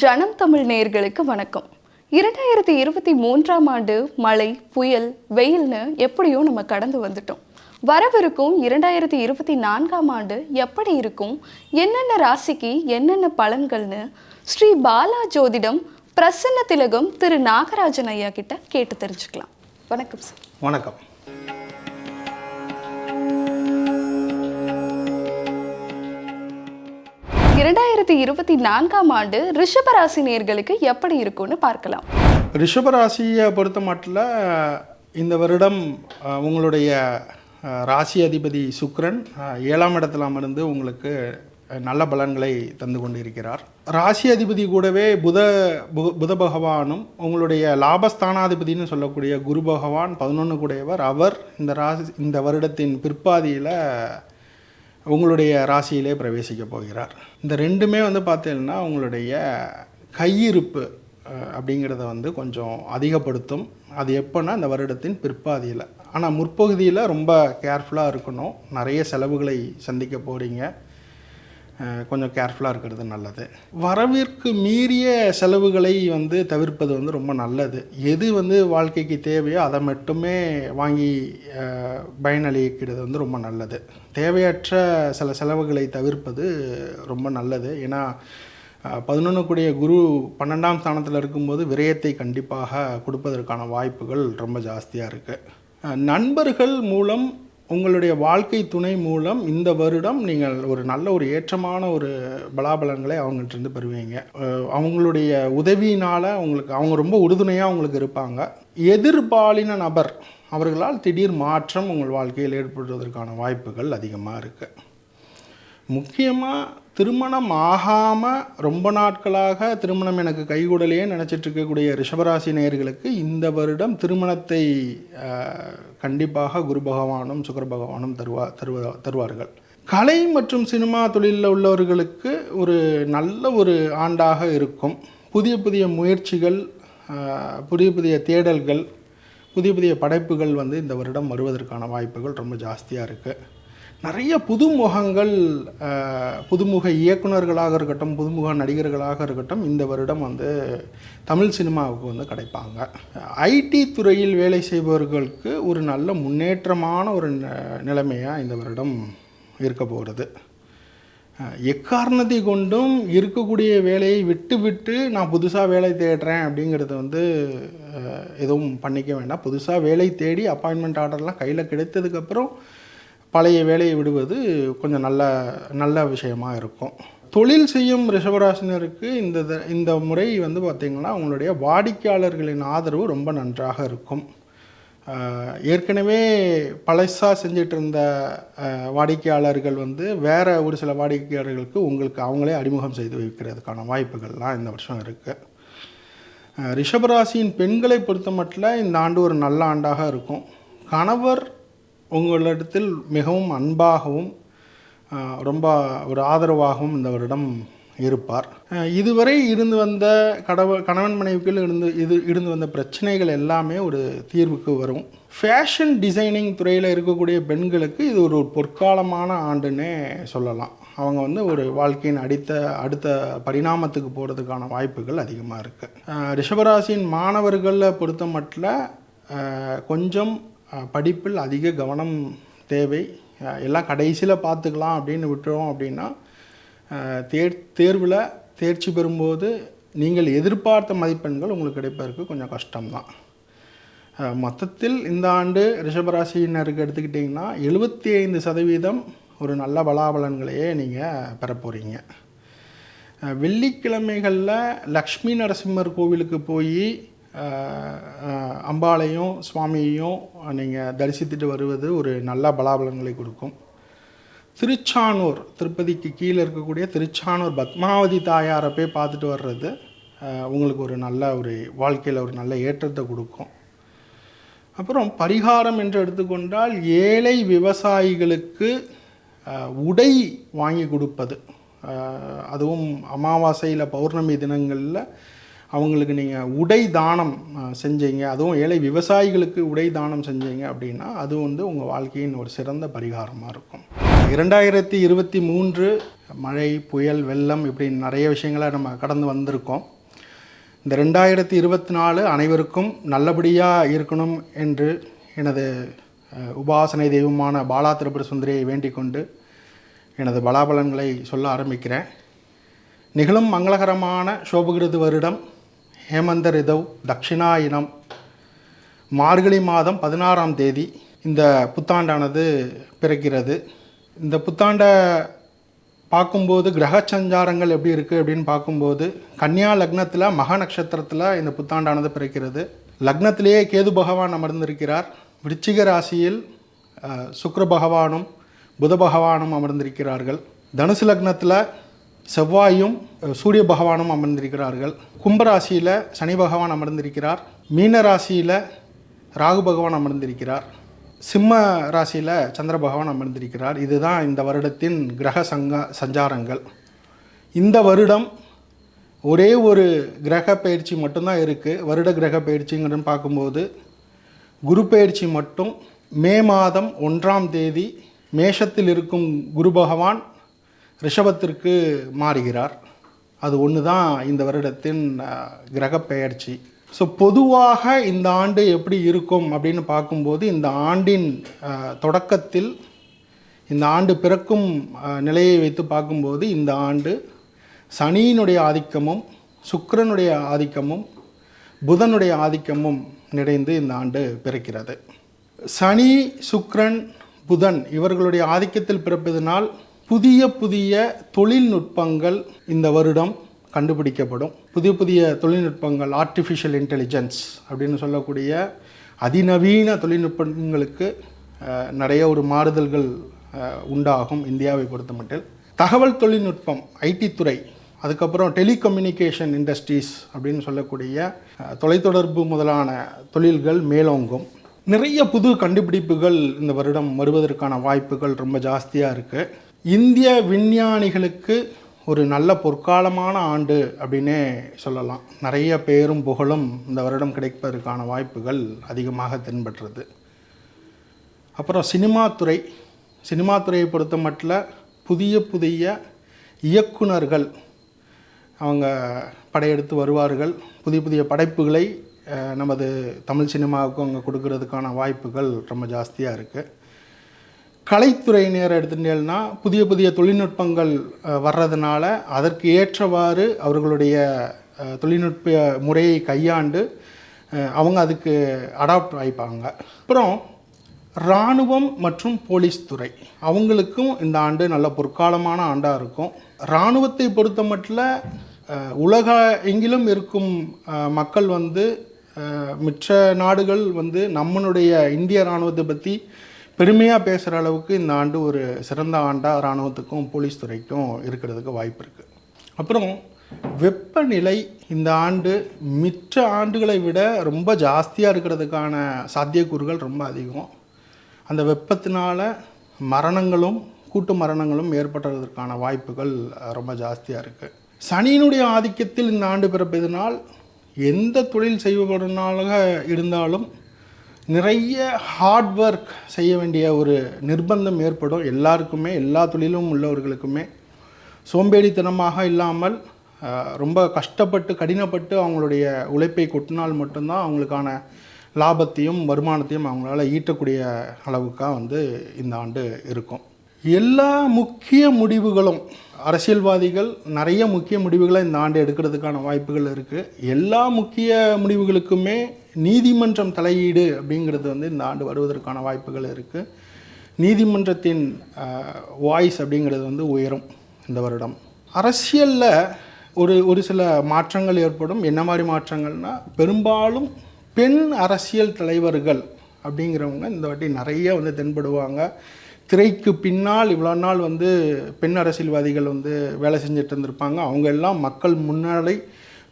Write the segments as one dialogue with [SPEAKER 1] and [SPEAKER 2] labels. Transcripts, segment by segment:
[SPEAKER 1] ஜனம் தமிழ் நேயர்களுக்கு வணக்கம். இரண்டாயிரத்தி இருபத்தி மூன்றாம் ஆண்டு மழை புயல் வெயில்னு எப்படியோ நம்ம கடந்து வந்துட்டோம். வரவிருக்கும் இரண்டாயிரத்தி இருபத்தி நான்காம் ஆண்டு எப்படி இருக்கும் என்னென்ன ராசிக்கு என்னென்ன பலன்கள்னு ஸ்ரீ பாலா ஜோதிடம் பிரசன்ன திலகம் திரு நாகராஜன் ஐயா கிட்ட கேட்டு தெரிஞ்சுக்கலாம். வணக்கம் சார்.
[SPEAKER 2] வணக்கம்.
[SPEAKER 1] இரண்டாயிரத்தி இருபத்தி நான்காம் ஆண்டு ரிஷபராசி நேர்களுக்கு எப்படி இருக்கும்னு பார்க்கலாம்.
[SPEAKER 2] ரிஷபராசியை பொறுத்த மட்டும் இந்த வருடம் உங்களுடைய ராசி அதிபதி சுக்ரன் ஏழாம் இடத்துல அமர்ந்து உங்களுக்கு நல்ல பலன்களை தந்து கொண்டிருக்கிறார். ராசி அதிபதி கூடவே புத பு- புத பகவானும் உங்களுடைய லாபஸ்தானாதிபதினு சொல்லக்கூடிய குரு பகவான் பதினொன்று கூடையவர். அவர் இந்த ராசி இந்த வருடத்தின் பிற்பாதியில் உங்களுடைய ராசியிலே பிரவேசிக்க போகிறார். இந்த ரெண்டுமே வந்து பார்த்தீங்கன்னா உங்களுடைய கையிருப்பு அப்படிங்கிறத வந்து கொஞ்சம் அதிகப்படுத்தும். அது எப்போன்னா இந்த வருடத்தின் பிற்பாதியில். ஆனால் முற்பகுதியில் ரொம்ப கேர்ஃபுல்லாக இருக்கணும். நிறைய செலவுகளை சந்திக்க போகிறீங்க கொஞ்சம் கேர்ஃபுல்லாக இருக்கிறது நல்லது. வரவிற்கு மீறிய செலவுகளை வந்து தவிர்ப்பது வந்து ரொம்ப நல்லது. எது வந்து வாழ்க்கைக்கு தேவையோ அதை மட்டுமே வாங்கி பயனளிக்கிறது வந்து ரொம்ப நல்லது. தேவையற்ற சில செலவுகளை தவிர்ப்பது ரொம்ப நல்லது. ஏன்னா பதினொன்று கூடிய குரு பன்னெண்டாம் ஸ்தானத்தில் இருக்கும்போது விரயத்தை கண்டிப்பாக கொடுப்பதற்கான வாய்ப்புகள் ரொம்ப ஜாஸ்தியாக இருக்குது நண்பர்கள் மூலம் உங்களுடைய வாழ்க்கை துணை மூலம் இந்த வருடம் நீங்கள் ஒரு நல்ல ஒரு ஏற்றமான ஒரு பலாபலன்களை அவங்கள்ட்ட இருந்து பெறுவீங்க அவங்களுடைய உதவியினால் உங்களுக்கு அவங்க ரொம்ப உறுதுணையாக உங்களுக்கு இருப்பாங்க. எதிர்பாலின நபர் அவர்களால் திடீர் மாற்றம் உங்கள் வாழ்க்கையில் ஏற்படுவதற்கான வாய்ப்புகள் அதிகமாக இருக்குது முக்கியமாக திருமணம் ஆகாமல் ரொம்ப நாட்களாக திருமணம் எனக்கு கைகூடலையே நினச்சிட்டு இருக்கக்கூடிய ரிஷபராசி நேயர்களுக்கு இந்த வருடம் திருமணத்தை கண்டிப்பாக குரு பகவானும் சுக்கர பகவானும் தருவா தருவா தருவார்கள். கலை மற்றும் சினிமா தொழிலில் உள்ளவர்களுக்கு ஒரு நல்ல ஒரு ஆண்டாக இருக்கும். புதிய புதிய முயற்சிகள் புதிய புதிய தேடல்கள் புதிய புதிய படைப்புகள் வந்து இந்த வருடம் வருவதற்கான வாய்ப்புகள் ரொம்ப ஜாஸ்தியாக இருக்குது நிறைய புதுமுகங்கள் புதுமுக இயக்குனர்களாக இருக்கட்டும் புதுமுக நடிகர்களாக இருக்கட்டும் இந்த வருடம் வந்து தமிழ் சினிமாவுக்கு வந்து கிடைப்பாங்க. ஐடி துறையில் வேலை செய்பவர்களுக்கு ஒரு நல்ல முன்னேற்றமான ஒரு ந- நிலைமையாக இந்த வருடம் இருக்க போகிறது எக்காரணத்தை கொண்டும் இருக்கக்கூடிய வேலையை விட்டு விட்டு நான் புதுசாக வேலை தேடுறேன் அப்படிங்கிறது வந்து எதுவும் பண்ணிக்க வேண்டாம். புதுசாக வேலை தேடி அப்பாயின்மெண்ட் ஆர்டர்லாம் கையில் கிடைத்ததுக்கப்புறம் பழைய வேலையை விடுவது கொஞ்சம் நல்ல நல்ல விஷயமாக இருக்கும். தொழில் செய்யும் ரிஷபராசினருக்கு இந்த த- இந்த முறை வந்து பார்த்திங்கன்னா உங்களுடைய வாடிக்கையாளர்களின் ஆதரவு ரொம்ப நன்றாக இருக்கும். ஏற்கனவே பழசாக செஞ்சிட்டு இருந்த வாடிக்கையாளர்கள் வந்து வேறு ஒரு சில வாடிக்கையாளர்களுக்கு உங்களுக்கு அவங்களே அறிமுகம் செய்து வைக்கிறதுக்கான வாய்ப்புகள்லாம் இந்த வருஷம் இருக்குது ரிஷபராசியின் பெண்களை பொறுத்த மட்டும் இந்த ஆண்டு ஒரு நல்ல ஆண்டாக இருக்கும். கணவர் உங்களிடத்தில் மிகவும் அன்பாகவும் ரொம்ப ஒரு ஆதரவாகவும் இந்த வருடம் இருப்பார். இதுவரை இருந்து வந்த கடவு கணவன் மனைவிக்குள் இருந்து இது இருந்து வந்த பிரச்சனைகள் எல்லாமே ஒரு தீர்வுக்கு வரும். ஃபேஷன் டிசைனிங் துறையில் இருக்கக்கூடிய பெண்களுக்கு இது ஒரு பொற்காலமான ஆண்டுன்னே சொல்லலாம். அவங்க வந்து ஒரு வாழ்க்கையின் அடித்த அடுத்த பரிணாமத்துக்கு போகிறதுக்கான வாய்ப்புகள் அதிகமாக இருக்குது ரிஷபராசியின் மாணவர்களை பொறுத்த மட்டும் கொஞ்சம் படிப்பில் அதிக கவனம் தேவை. எல்லாம் கடைசியில் பார்த்துக்கலாம் அப்படின்னு விட்டுறோம் அப்படின்னா தேர் தேர்வில் தேர்ச்சி பெறும்போது நீங்கள் எதிர்பார்த்த மதிப்பெண்கள் உங்களுக்கு கிடைப்பதற்கு கொஞ்சம் கஷ்டம்தான். மொத்தத்தில் இந்த ஆண்டு ரிஷபராசினருக்கு எடுத்துக்கிட்டிங்கன்னா எழுபத்தி ஐந்து சதவீதம் ஒரு நல்ல பலாபலன்களையே நீங்கள் பெற போகிறீங்க வெள்ளிக்கிழமைகளில் லக்ஷ்மி நரசிம்மர் கோவிலுக்கு போய் அம்பாளையும் சுவாமியையும் நீங்கள் தரிசித்துட்டு வருவது ஒரு நல்ல பலாபலங்களை கொடுக்கும். திருச்சானூர் திருப்பதிக்கு கீழே இருக்கக்கூடிய திருச்சானூர் பத்மாவதி தாயாரை போய் பார்த்துட்டு வர்றது உங்களுக்கு ஒரு நல்ல ஒரு வாழ்க்கையில் ஒரு நல்ல ஏற்றத்தை கொடுக்கும். அப்புறம் பரிகாரம் என்று எடுத்துக்கொண்டால் ஏழை விவசாயிகளுக்கு உடை வாங்கி கொடுப்பது. அதுவும் அமாவாசையில் பௌர்ணமி தினங்களில் அவங்களுக்கு நீங்கள் உடை தானம் செஞ்சீங்க. அதுவும் ஏழை விவசாயிகளுக்கு உடை தானம் செஞ்சீங்க அப்படின்னா அது வந்து உங்கள் வாழ்க்கையின் ஒரு சிறந்த பரிகாரமாக இருக்கும். இரண்டாயிரத்தி இருபத்தி மூன்று மழை புயல் வெள்ளம் இப்படி நிறைய விஷயங்களை நம்ம கடந்து வந்திருக்கோம். இந்த ரெண்டாயிரத்தி இருபத்தி நாலு அனைவருக்கும் நல்லபடியாக இருக்கணும் என்று எனது உபாசனை தெய்வமான பாலா திருபுர சுந்தரியை வேண்டிக் கொண்டு எனது பலாபலன்களை சொல்ல ஆரம்பிக்கிறேன். நிகழும் மங்களகரமான சோபகிருது வருடம் ஹேமந்த ரிதவ் தட்சிணாயினம். மார்கழி மாதம் பதினாறாம் தேதி இந்த புத்தாண்டானது பிறக்கிறது. இந்த புத்தாண்டை பார்க்கும்போது கிரக சஞ்சாரங்கள் எப்படி இருக்குது அப்படின்னு பார்க்கும்போது கன்னியா லக்னத்தில் மகா நட்சத்திரத்தில் இந்த புத்தாண்டானது பிறக்கிறது. லக்னத்திலேயே கேது பகவான் அமர்ந்திருக்கிறார். விருச்சிக ராசியில் சுக்ர பகவானும் புத பகவானும் அமர்ந்திருக்கிறார்கள். தனுசு லக்னத்தில் செவ்வாயும் சூரிய பகவானும் அமர்ந்திருக்கிறார்கள். கும்பராசியில் சனி பகவான் அமர்ந்திருக்கிறார். மீன ராசியில் ராகு பகவான் அமர்ந்திருக்கிறார். சிம்ம ராசியில் சந்திர பகவான் அமர்ந்திருக்கிறார். இதுதான் இந்த வருடத்தின் கிரக சங்க சஞ்சாரங்கள். இந்த வருடம் ஒரே ஒரு கிரக பயிற்சி மட்டும்தான் இருக்குது வருட கிரக பயிற்சிங்கிறது பார்க்கும்போது குரு பயிற்சி மட்டும் மே மாதம் ஒன்றாம் தேதி மேஷத்தில் இருக்கும் குரு பகவான் ரிஷபத்திற்கு மாறுகிறார். அது ஒன்று தான் இந்த வருடத்தின் கிரகப்பெயர்ச்சி. கிரக பெயர்ச்சி ஸோ பொதுவாக இந்த ஆண்டு எப்படி இருக்கும் அப்படின்னு பார்க்கும்போது இந்த ஆண்டின் தொடக்கத்தில் இந்த ஆண்டு பிறக்கும் நிலையை வைத்து பார்க்கும்போது இந்த ஆண்டு சனியினுடைய ஆதிக்கமும் சுக்கரனுடைய ஆதிக்கமும் புதனுடைய ஆதிக்கமும் நிறைந்து இந்த ஆண்டு பிறக்கிறது. சனி சுக்ரன் புதன் இவர்களுடைய ஆதிக்கத்தில் பிறப்பதனால் புதிய புதிய தொழில்நுட்பங்கள் இந்த வருடம் கண்டுபிடிக்கப்படும். புதிய புதிய தொழில்நுட்பங்கள் ஆர்டிஃபிஷியல் இன்டெலிஜென்ஸ் அப்படின்னு சொல்லக்கூடிய அதிநவீன தொழில்நுட்பங்களுக்கு நிறைய ஒரு மாறுதல்கள் உண்டாகும் இந்தியாவை பொறுத்தமட்டில். தகவல் தொழில்நுட்பம் ஐடி துறை அதுக்கப்புறம் டெலிகம்யூனிகேஷன் இண்டஸ்ட்ரீஸ் அப்படின்னு சொல்லக்கூடிய தொலைத்தொடர்பு முதலான தொழில்கள் மேலோங்கும். நிறைய புது கண்டுபிடிப்புகள் இந்த வருடம் வருவதற்கான வாய்ப்புகள் ரொம்ப ஜாஸ்தியாக இருக்குது இந்திய விஞ்ஞானிகளுக்கு ஒரு நல்ல பொற்காலமான ஆண்டு அப்படின்னே சொல்லலாம். நிறைய பேரும் புகழும் இந்த வருடம் கிடைப்பதற்கான வாய்ப்புகள் அதிகமாக தென்படுறது அப்புறம் சினிமா துறை. சினிமா துறையை பொறுத்த மட்டில் புதிய புதிய இயக்குனர்கள் அவங்க படையெடுத்து வருவார்கள். புதிய புதிய படைப்புகளை நமது தமிழ் சினிமாவுக்கு அவங்க கொடுக்கறதுக்கான வாய்ப்புகள் ரொம்ப ஜாஸ்தியாக இருக்குது கலைத்துறையினர் எடுத்துட்டேன்னா புதிய புதிய தொழில்நுட்பங்கள் வர்றதுனால அதற்கு ஏற்றவாறு அவர்களுடைய தொழில்நுட்ப முறையை கையாண்டு அவங்க அதுக்கு அடாப்ட் ஆகிப்பாங்க அப்புறம் இராணுவம் மற்றும் போலீஸ் துறை. அவங்களுக்கும் இந்த ஆண்டு நல்ல பொற்காலமான ஆண்டாக இருக்கும். இராணுவத்தை பொறுத்த மட்டும் உலக எங்கிலும் இருக்கும் மக்கள் வந்து அஹ், மற்ற நாடுகள் வந்து நம்மளுடைய இந்திய இராணுவத்தை பற்றி பெருமையாக பேசுகிற அளவுக்கு இந்த ஆண்டு ஒரு சிறந்த ஆண்டாக இராணுவத்துக்கும் போலீஸ் துறைக்கும் இருக்கிறதுக்கு வாய்ப்பு இருக்குது அப்புறம் வெப்பநிலை இந்த ஆண்டு மிச்ச ஆண்டுகளை விட ரொம்ப ஜாஸ்தியாக இருக்கிறதுக்கான சாத்தியக்கூறுகள் ரொம்ப அதிகம். அந்த வெப்பத்தினால மரணங்களும் கூட்டு மரணங்களும் ஏற்படுறதுக்கான வாய்ப்புகள் ரொம்ப ஜாஸ்தியாக இருக்குது சனியினுடைய ஆதிக்கத்தில் இந்த ஆண்டு பிறப்பதினால் எந்த தொழில் செய்வதனால இருந்தாலும் நிறைய ஹார்ட் ஒர்க் செய்ய வேண்டிய ஒரு நிர்பந்தம் ஏற்படும். எல்லாருக்குமே எல்லா தொழிலும் உள்ளவர்களுக்குமே. சோம்பேறித்தனமாக இல்லாமல் ரொம்ப கஷ்டப்பட்டு கடினப்பட்டு அவங்களுடைய உழைப்பை கொட்டினால் மட்டும்தான் அவங்களுக்கான லாபத்தையும் வருமானத்தையும் அவங்களால ஈட்டக்கூடிய அளவுக்காக வந்து இந்த ஆண்டு இருக்கும். எல்லா முக்கிய முடிவுகளும் அரசியல்வாதிகள் நிறைய முக்கிய முடிவுகளை இந்த ஆண்டு எடுக்கிறதுக்கான வாய்ப்புகள் இருக்குது எல்லா முக்கிய முடிவுகளுக்குமே நீதிமன்றம் தலையீடு அப்படிங்கிறது வந்து இந்த ஆண்டு வருவதற்கான வாய்ப்புகள் இருக்குது நீதிமன்றத்தின் வாய்ஸ் அப்படிங்கிறது வந்து உயரும் இந்த வருடம். அரசியலில் ஒரு ஒரு சில மாற்றங்கள் ஏற்படும். என்ன மாதிரி மாற்றங்கள்னா பெரும்பாலும் பெண் அரசியல் தலைவர்கள் அப்படிங்கிறவங்க இந்த வாட்டி நிறைய வந்து தென்படுவாங்க. திரைக்கு பின்னால் இவ்வளோ நாள் வந்து பெண் அரசியல்வாதிகள் வந்து வேலை செஞ்சுட்டு இருந்திருப்பாங்க. அவங்க எல்லாம் மக்கள் முன்னாடி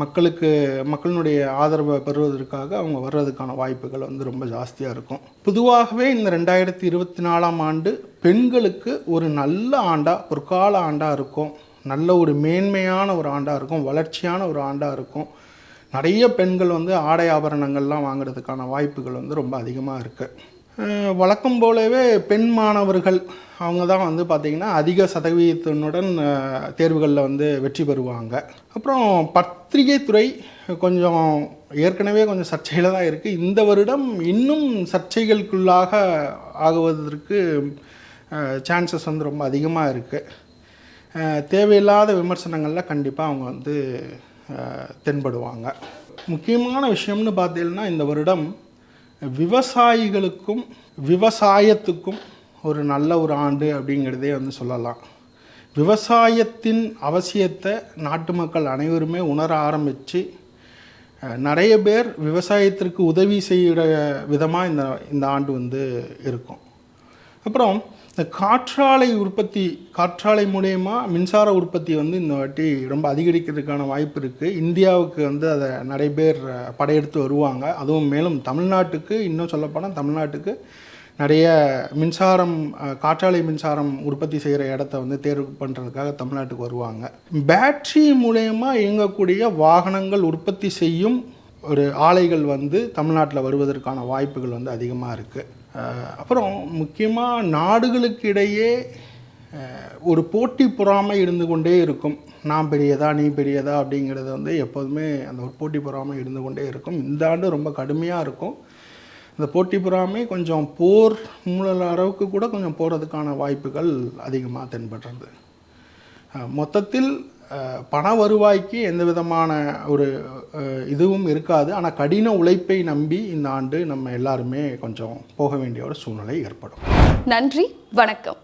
[SPEAKER 2] மக்களுக்கு மக்களினுடைய ஆதரவை பெறுவதற்காக அவங்க வர்றதுக்கான வாய்ப்புகள் வந்து ரொம்ப ஜாஸ்தியாக இருக்கும். பொதுவாகவே இந்த ரெண்டாயிரத்தி இருபத்தி நாலாம் ஆண்டு பெண்களுக்கு ஒரு நல்ல ஆண்டாக பொற்கால ஆண்டாக இருக்கும். நல்ல ஒரு மேன்மையான ஒரு ஆண்டாக இருக்கும் வளர்ச்சியான ஒரு ஆண்டாக இருக்கும். நிறைய பெண்கள் வந்து ஆடை ஆபரணங்கள்லாம் வாங்குறதுக்கான வாய்ப்புகள் வந்து ரொம்ப அதிகமாக இருக்குது வழக்கம் போலவே பெண் மாணவர்கள் அவங்க தான் வந்து பார்த்திங்கன்னா அதிக சதவீதத்தினுடன் தேர்வுகளில் வந்து வெற்றி பெறுவாங்க. அப்புறம் பத்திரிகை துறை கொஞ்சம் ஏற்கனவே கொஞ்சம் சர்ச்சையில் தான் இருக்குது இந்த வருடம் இன்னும் சர்ச்சைகளுக்குள்ளாக ஆகுவதற்கு சான்சஸ் வந்து ரொம்ப அதிகமாக இருக்குது தேவையில்லாத விமர்சனங்களில் கண்டிப்பாக அவங்க வந்து தென்படுவாங்க. முக்கியமான விஷயம்னு பார்த்தீங்கன்னா இந்த வருடம் விவசாயிகளுக்கும் விவசாயத்துக்கும் ஒரு நல்ல ஒரு ஆண்டு அப்படிங்கிறதே வந்து சொல்லலாம். விவசாயத்தின் அவசியத்தை நாட்டு மக்கள் அனைவருமே உணர ஆரம்பித்து நிறைய பேர் விவசாயத்திற்கு உதவி செய்கிற விதமாக இந்த இந்த ஆண்டு வந்து இருக்கும். அப்புறம் இந்த காற்றாலை உற்பத்தி காற்றாலை மூலயமா மின்சார உற்பத்தி வந்து இந்த வாட்டி ரொம்ப அதிகரிக்கிறதுக்கான வாய்ப்பு இருக்குது இந்தியாவுக்கு வந்து அதை நிறைய பேர் படையெடுத்து வருவாங்க. அதுவும் மேலும் தமிழ்நாட்டுக்கு இன்னும் சொல்லப்போனால் தமிழ்நாட்டுக்கு நிறைய மின்சாரம் காற்றாலை மின்சாரம் உற்பத்தி செய்கிற இடத்த வந்து தேர்வு பண்ணுறதுக்காக தமிழ்நாட்டுக்கு வருவாங்க. பேட்ரி மூலயமா இயங்கக்கூடிய வாகனங்கள் உற்பத்தி செய்யும் ஒரு ஆலைகள் வந்து தமிழ்நாட்டில் வருவதற்கான வாய்ப்புகள் வந்து அதிகமாக இருக்குது அப்புறம் முக்கியமாக நாடுகளுக்கு இடையே ஒரு போட்டி பொறாமை இருந்து கொண்டே இருக்கும். நான் பெரியதா நீ பெரியதா அப்படிங்கிறது வந்து எப்போதுமே அந்த ஒரு போட்டி பொறாமை இருந்து கொண்டே இருக்கும். இந்த ஆண்டு ரொம்ப கடுமையாக இருக்கும். இந்த போட்டி பொறாமை கொஞ்சம் போர் மூல அளவுக்கு கூட கொஞ்சம் போகிறதுக்கான வாய்ப்புகள் அதிகமாக தென்படுறது. மொத்தத்தில் பண வருவாய்க்கு எந்த விதமான ஒரு இதுவும் இருக்காது. ஆனால் கடின உழைப்பை நம்பி இந்த ஆண்டு நம்ம எல்லாருமே கொஞ்சம் போக வேண்டிய ஒரு சூழ்நிலை ஏற்படும்.
[SPEAKER 1] நன்றி வணக்கம்.